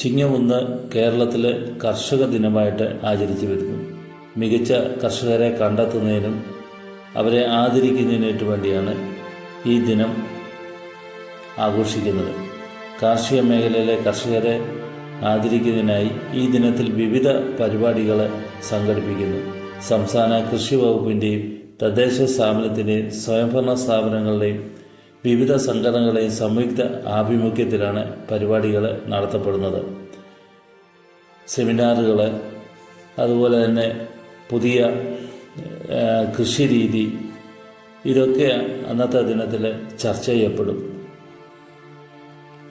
ചിങ്ങം ഒന്ന് കേരളത്തിൽ കർഷക ദിനമായിട്ട് ആചരിച്ചു വരുന്നു. മികച്ച കർഷകരെ കണ്ടെത്തുന്നതിനും അവരെ ആദരിക്കുന്നതിനായിട്ട് വേണ്ടിയാണ് ഈ ദിനം ആഘോഷിക്കുന്നത്. കാർഷിക മേഖലയിലെ കർഷകരെ ആദരിക്കുന്നതിനായി ഈ ദിനത്തിൽ വിവിധ പരിപാടികൾ സംഘടിപ്പിക്കുന്നു. സംസ്ഥാന കൃഷി വകുപ്പിന്റെയും തദ്ദേശ സ്ഥാപനത്തിന്റെയും സ്വയംഭരണ സ്ഥാപനങ്ങളുടെയും വിവിധ സംഘടനകളെയും സംയുക്ത ആഭിമുഖ്യത്തിലാണ് പരിപാടികൾ നടത്തപ്പെടുന്നത്. സെമിനാറുകൾ അതുപോലെ തന്നെ പുതിയ കൃഷി രീതി ഇതൊക്കെ അന്നത്തെ ദിനത്തിൽ ചർച്ച ചെയ്യപ്പെടും.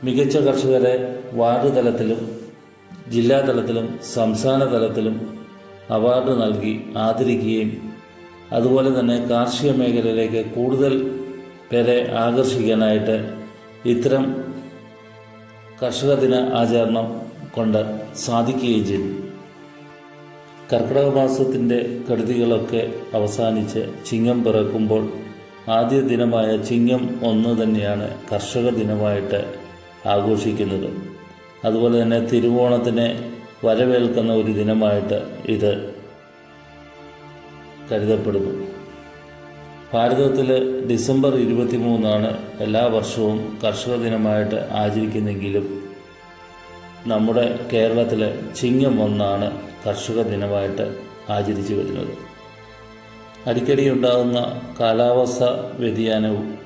മികച്ച കർഷകരെ വാർഡ് തലത്തിലും ജില്ലാ തലത്തിലും സംസ്ഥാന തലത്തിലും അവാർഡ് നൽകി ആദരിക്കുകയും അതുപോലെ തന്നെ കാർഷിക മേഖലയിലേക്ക് കൂടുതൽ പേരെ ആകർഷിക്കാനായിട്ട് ഇത്തരം കർഷക ദിന ആചരണം കൊണ്ട് സാധിക്കുകയും ചെയ്തു. കർക്കിടക മാസത്തിന്റെ കെടുതികളൊക്കെ അവസാനിച്ച് ചിങ്ങം പിറക്കുമ്പോൾ ആദ്യ ദിനമായ ചിങ്ങം ഒന്ന് തന്നെയാണ് കർഷക ദിനമായിട്ട് ആഘോഷിക്കുന്നത്. അതുപോലെ തന്നെ തിരുവോണത്തിനെ വരവേൽക്കുന്ന ഒരു ദിനമായിട്ട് ഇത് കരുതപ്പെടുന്നു. ഭാരതത്തിൽ ഡിസംബർ ഇരുപത്തിമൂന്നാണ് എല്ലാ വർഷവും കർഷക ദിനമായിട്ട് ആചരിക്കുന്നെങ്കിലും നമ്മുടെ കേരളത്തിൽ ചിങ്ങം ഒന്നാണ് കർഷക ദിനമായിട്ട് ആചരിച്ചു വരുന്നത്. അടിക്കടി ഉണ്ടാകുന്ന കാലാവസ്ഥ വ്യതിയാനവും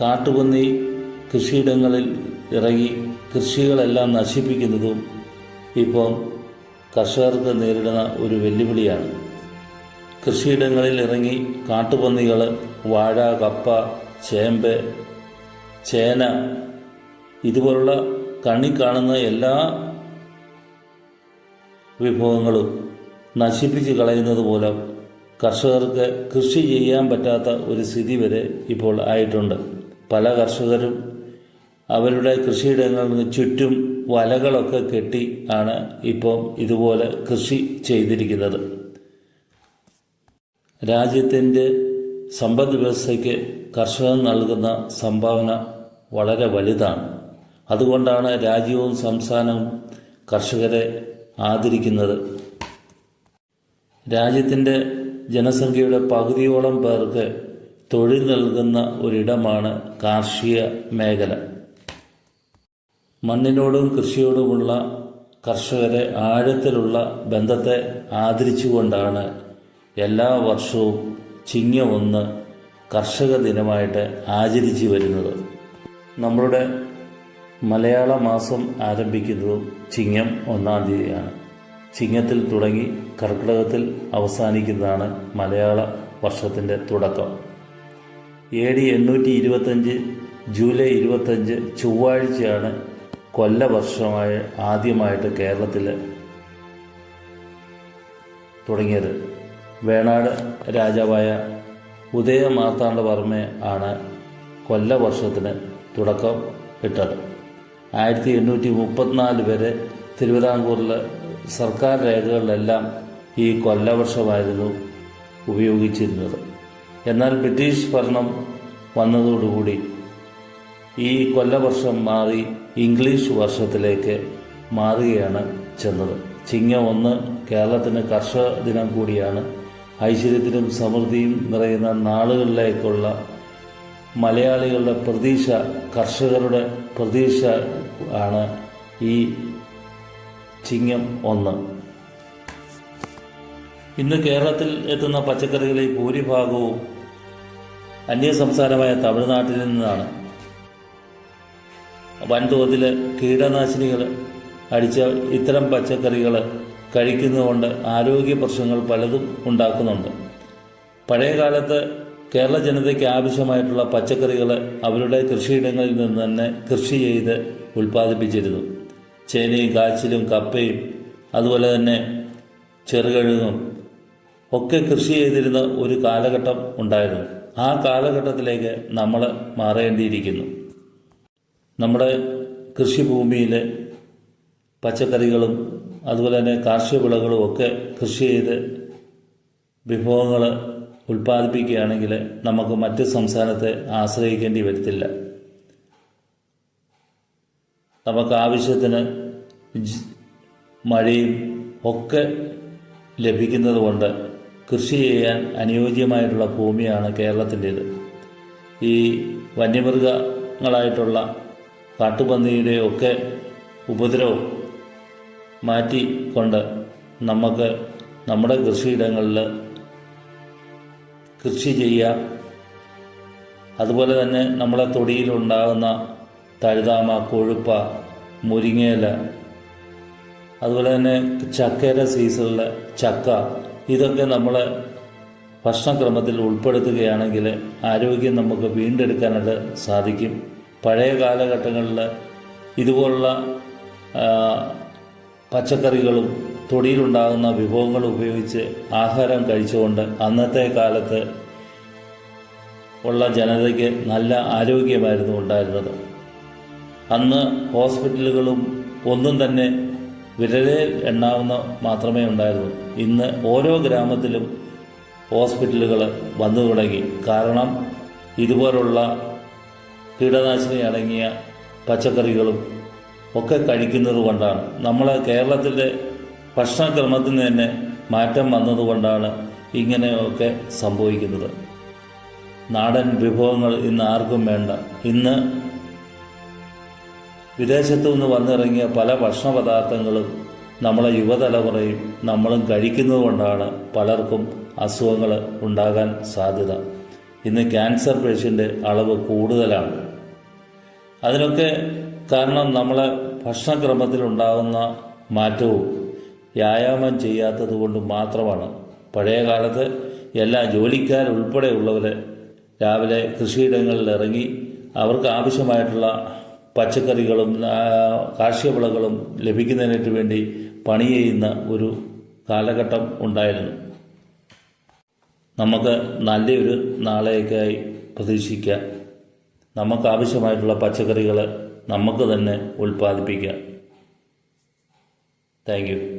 കാട്ടുപന്നി കൃഷിയിടങ്ങളിൽ ഇറങ്ങി കൃഷികളെല്ലാം നശിപ്പിക്കുന്നതും ഇപ്പം കർഷകർക്ക് നേരിടുന്ന ഒരു വെല്ലുവിളിയാണ്. കൃഷിയിടങ്ങളിൽ ഇറങ്ങി കാട്ടുപന്നികൾ വാഴ കപ്പ ചേമ്പ് ചേന ഇതുപോലുള്ള കണി കാണുന്ന എല്ലാ വിഭവങ്ങളും നശിപ്പിച്ച് കളയുന്നത് മൂലം കർഷകർക്ക് കൃഷി ചെയ്യാൻ പറ്റാത്ത ഒരു സ്ഥിതി വരെ ഇപ്പോൾ ആയിട്ടുണ്ട്. പല കർഷകരും അവരുടെ കൃഷിയിടങ്ങൾക്ക് ചുറ്റും വലകളൊക്കെ കെട്ടി ആണ് ഇപ്പോൾ ഇതുപോലെ കൃഷി ചെയ്തിരിക്കുന്നത്. രാജ്യത്തിന്റെ സമ്പദ് വ്യവസ്ഥയ്ക്ക് കർഷകർ നൽകുന്ന സംഭാവന വളരെ വലുതാണ്. അതുകൊണ്ടാണ് രാജ്യവും സംസ്ഥാനവും കർഷകരെ ആദരിക്കുന്നത്. രാജ്യത്തിന്റെ ജനസംഖ്യയുടെ പകുതിയോളം പേർക്ക് തൊഴിൽ നൽകുന്ന ഒരിടമാണ് കാർഷിക മേഖല. മണ്ണിനോടും കൃഷിയോടുമുള്ള കർഷകരെ ആഴത്തിലുള്ള ബന്ധത്തെ ആദരിച്ചുകൊണ്ടാണ് എല്ലാ വർഷവും ചിങ്ങ ഒന്ന് കർഷക ദിനമായിട്ട് ആചരിച്ചു വരുന്നത്. നമ്മളുടെ മലയാള മാസം ആരംഭിക്കുന്നതും ചിങ്ങം ഒന്നാം തീയതിയാണ്. ചിങ്ങത്തിൽ തുടങ്ങി കർക്കിടകത്തിൽ അവസാനിക്കുന്നതാണ് മലയാള വർഷത്തിന്റെ തുടക്കം. എ ഡി എണ്ണൂറ്റി ഇരുപത്തഞ്ച് ജൂലൈ ഇരുപത്തഞ്ച് ചൊവ്വാഴ്ചയാണ് കൊല്ലവർഷമായ ആദ്യമായിട്ട് കേരളത്തിൽ തുടങ്ങിയത്. വേണാട് രാജാവായ ഉദയമാർത്താണ്ഡവർമ്മ ആണ് കൊല്ലവർഷത്തിന് തുടക്കം ഇട്ടത്. ആയിരത്തി എണ്ണൂറ്റി മുപ്പത്തിനാല് വരെ തിരുവിതാംകൂറിൽ സർക്കാർ രേഖകളിലെല്ലാം ഈ കൊല്ലവർഷമായിരുന്നു ഉപയോഗിച്ചിരുന്നത്. എന്നാൽ ബ്രിട്ടീഷ് ഭരണം വന്നതോടുകൂടി ഈ കൊല്ലവർഷം മാറി ഇംഗ്ലീഷ് വർഷത്തിലേക്ക് മാറുകയാണ് ചെന്നത്. ചിങ്ങ ഒന്ന് കേരളത്തിന് കർഷക ദിനം കൂടിയാണ് ഐശ്വര്യത്തിനും സമൃദ്ധിയും നിറയുന്ന നാളുകളിലേക്കുള്ള മലയാളികളുടെ പ്രതീക്ഷ കർഷകരുടെ പ്രതീക്ഷ ആണ് ഈ ചിങ്ങം ഒന്ന്. ഇന്ന് കേരളത്തിൽ എത്തുന്ന പച്ചക്കറികളിൽ ഭൂരിഭാഗവും അന്യ സംസ്ഥാനമായ തമിഴ്നാട്ടിൽ നിന്നാണ്. വൻതോതിൽ കീടനാശിനികൾ അടിച്ച ഇത്തരം പച്ചക്കറികൾ കഴിക്കുന്നതുകൊണ്ട് ആരോഗ്യ പ്രശ്നങ്ങൾ പലതും ഉണ്ടാക്കുന്നുണ്ട്. പഴയ കാലത്ത് കേരള ജനതയ്ക്ക് ആവശ്യമായിട്ടുള്ള പച്ചക്കറികൾ അവരുടെ കൃഷിയിടങ്ങളിൽ നിന്ന് തന്നെ കൃഷി ചെയ്ത് ഉൽപ്പാദിപ്പിച്ചിരുന്നു. ചേനയും കാച്ചിലും കപ്പയും അതുപോലെ തന്നെ ചെറുകഴുകും ഒക്കെ കൃഷി ചെയ്തിരുന്ന ഒരു കാലഘട്ടം ഉണ്ടായിരുന്നു. ആ കാലഘട്ടത്തിലേക്ക് നമ്മൾ മാറേണ്ടിയിരിക്കുന്നു. നമ്മുടെ കൃഷിഭൂമിയിൽ പച്ചക്കറികളും അതുപോലെ തന്നെ കാർഷിക വിളകളും ഒക്കെ കൃഷി ചെയ്ത് വിഭവങ്ങൾ ഉൽപ്പാദിപ്പിക്കുകയാണെങ്കിൽ നമുക്ക് മറ്റ് സംസ്ഥാനത്തെ ആശ്രയിക്കേണ്ടി വരത്തില്ല. നമുക്ക് ആവശ്യത്തിന് മഴയും ഒക്കെ ലഭിക്കുന്നത് കൊണ്ട് കൃഷി ചെയ്യാൻ അനുയോജ്യമായിട്ടുള്ള ഭൂമിയാണ് കേരളത്തിന്റേത്. ഈ വന്യമൃഗങ്ങളായിട്ടുള്ള കാട്ടുപന്നിയുടെയൊക്കെ ഉപദ്രവം മാറ്റിക്കൊണ്ട് നമുക്ക് നമ്മുടെ കൃഷിയിടങ്ങളിൽ കൃഷി ചെയ്യാം അതുപോലെ തന്നെ നമ്മളെ തൊടിയിലുണ്ടാകുന്ന തഴുതാമ കൊഴുപ്പ മുരിങ്ങയില അതുപോലെ തന്നെ ചക്കയുടെ സീസണിൽ ചക്ക ഇതൊക്കെ നമ്മൾ ഭക്ഷണക്രമത്തിൽ ഉൾപ്പെടുത്തുകയാണെങ്കിൽ ആരോഗ്യം നമുക്ക് വീണ്ടെടുക്കാനായിട്ട് സാധിക്കും. പഴയ കാലഘട്ടങ്ങളിൽ ഇതുപോലുള്ള പച്ചക്കറികളും തൊടിയിലുണ്ടാകുന്ന വിഭവങ്ങൾ ഉപയോഗിച്ച് ആഹാരം കഴിച്ചുകൊണ്ട് അന്നത്തെ കാലത്ത് ഉള്ള ജനതയ്ക്ക് നല്ല ആരോഗ്യമായിരുന്നു ഉണ്ടായിരുന്നത്. അന്ന് ഹോസ്പിറ്റലുകളും ഒന്നും തന്നെ വിരലിൽ എണ്ണാവുന്ന മാത്രമേ ഉണ്ടായിരുന്നു. ഇന്ന് ഓരോ ഗ്രാമത്തിലും ഹോസ്പിറ്റലുകൾ വന്നു തുടങ്ങി. കാരണം ഇതുപോലുള്ള കീടനാശിനി അടങ്ങിയ പച്ചക്കറികളും ഒക്കെ കഴിക്കുന്നത് കൊണ്ടാണ്. നമ്മൾ കേരളത്തിന്റെ ഭക്ഷണക്രമത്തിന് തന്നെ മാറ്റം വന്നതുകൊണ്ടാണ് ഇങ്ങനെയൊക്കെ സംഭവിക്കുന്നത്. നാടൻ വിഭവങ്ങൾ ഇന്ന് ആർക്കും വേണ്ട. ഇന്ന് വിദേശത്തു നിന്ന് വന്നിറങ്ങിയ പല ഭക്ഷണ പദാർത്ഥങ്ങളും നമ്മളെ യുവതലമുറയും നമ്മളും കഴിക്കുന്നത് കൊണ്ടാണ് പലർക്കും അസുഖങ്ങൾ ഉണ്ടാകാൻ സാധ്യത. ഇന്ന് ക്യാൻസർ പേഷ്യന്റ് അളവ് കൂടുതലാണ്. അതിനൊക്കെ കാരണം നമ്മൾ ഭക്ഷണക്രമത്തിൽ ഉണ്ടാകുന്ന മാറ്റവും വ്യായാമം ചെയ്യാത്തത് കൊണ്ട് മാത്രമാണ്. പഴയ കാലത്ത് എല്ലാ ജോലിക്കാരുൾപ്പെടെയുള്ളവർ രാവിലെ കൃഷിയിടങ്ങളിൽ ഇറങ്ങി അവർക്ക് ആവശ്യമായിട്ടുള്ള പച്ചക്കറികളും കാർഷിക വിളകളും ലഭിക്കുന്നതിനു വേണ്ടി പണി ചെയ്യുന്ന ഒരു കാലഘട്ടം ഉണ്ടായിരുന്നു. നമുക്ക് നല്ലൊരു നാളേക്കായി പ്രതീക്ഷിക്കാം. നമുക്കാവശ്യമായിട്ടുള്ള പച്ചക്കറികൾ നമുക്ക് തന്നെ ഉൽപ്പാദിപ്പിക്കാം. Thank you